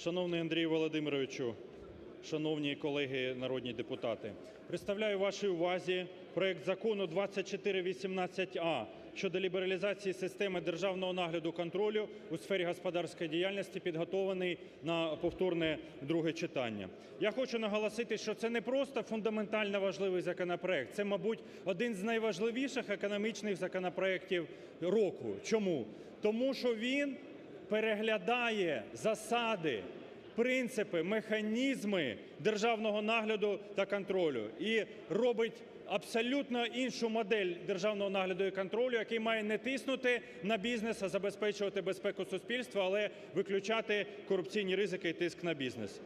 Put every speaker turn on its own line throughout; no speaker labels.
Шановний Андрію Володимировичу, шановні колеги народні депутати, представляю вашій увазі проект Закону 2418а щодо лібералізації системи державного нагляду контролю у сфері господарської діяльності, підготовлений на повторне друге читання. Я хочу наголосити, що це не просто фундаментально важливий законопроект, це, мабуть, один з найважливіших економічних законопроектів року. Чому? Тому що він переглядає засади, принципи, механізми державного нагляду та контролю і робить абсолютно іншу модель державного нагляду і контролю, який має не тиснути на бізнес, а забезпечувати безпеку суспільства, але виключати корупційні ризики і тиск на бізнес.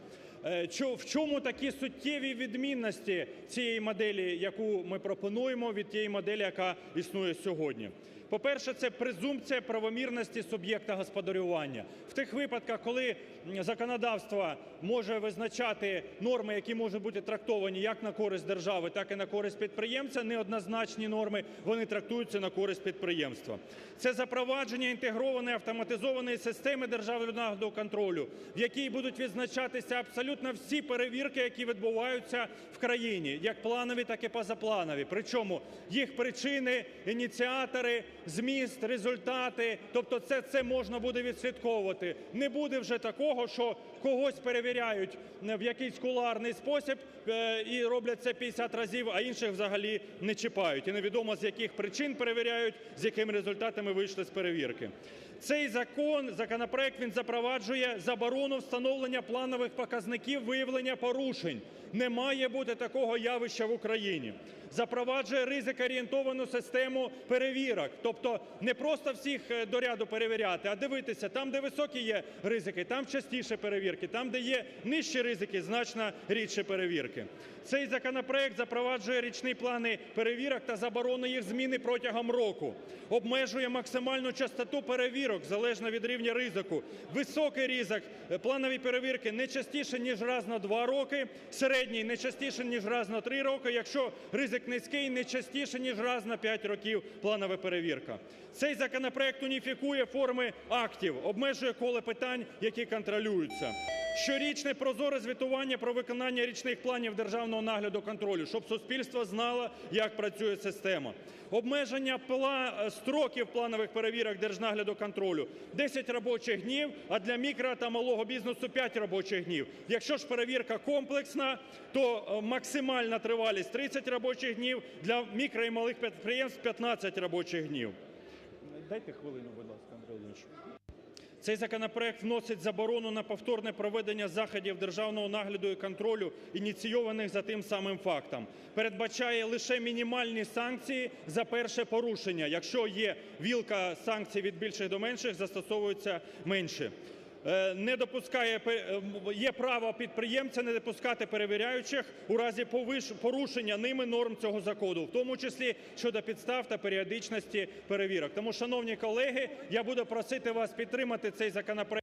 Е, В чому такі суттєві відмінності цієї моделі, яку ми пропонуємо, від тієї моделі, яка існує сьогодні? По-перше, це презумпція правомірності суб'єкта господарювання. В тих випадках, коли законодавство може визначати норми, які можуть бути трактовані як на користь держави, так і на користь підприємця, неоднозначні норми, вони трактуються на користь підприємства. Це запровадження інтегрованої автоматизованої системи державного контролю, в якій будуть відзначатися абсолютно всі перевірки, які відбуваються в країні, як планові, так і позапланові. Причому їх причини, ініціатори, зміст, результати, тобто це, це можна буде відслідковувати. Не буде вже такого, що когось перевіряють в якийсь кулуарний спосіб е, і роблять це 50 разів, а інших взагалі не чіпають. І невідомо з яких причин перевіряють, з якими результатами вийшли з перевірки. Цей закон, законопроект, він запроваджує заборону встановлення планових показників виявлення порушень. Не має бути такого явища в Україні. Запроваджує ризик-орієнтовану систему перевірок, тобто не просто всіх е, до ряду перевіряти, а дивитися там, де високі є ризики, там частіше перевірки, там, де є нижчі ризики, значно рідше перевірки. Цей законопроект запроваджує річні плани перевірок та заборону їх зміни протягом року, обмежує максимальну частоту перевірок залежно від рівня ризику. Високий ризик планові перевірки не частіше ніж раз на два роки, середній не частіше ніж раз на три роки. Якщо ризик низький, не частіше ніж раз на 5 років планова перевірка. Цей законопроект уніфікує форми актів, обмежує коло питань, які контролюються. Щорічне прозоре звітування про виконання річних планів державного нагляду контролю, щоб суспільство знало, як працює система. Обмеження пла... строків планових перевірок держнагляду контролю 10 робочих днів, а для мікро та малого бізнесу 5 робочих днів. Якщо ж перевірка комплексна, то е, максимальна тривалість 30 робочих днів, для мікро і малих підприємств 15 робочих днів. Дайте хвилину, будь ласка, Андрій Володимирович. Цей законопроект вносить заборону на повторне проведення заходів державного нагляду і контролю, ініційованих за тим самим фактом. Передбачає лише мінімальні санкції за перше порушення. Якщо є вілка санкцій від більших до менших, застосовуються менші. Е, Не допускає е, є право підприємця не допускати перевіряючих у разі порушення ними норм цього закону, в тому числі щодо підстав та періодичності перевірок. Тому, шановні колеги, я буду просити вас підтримати цей законопроект.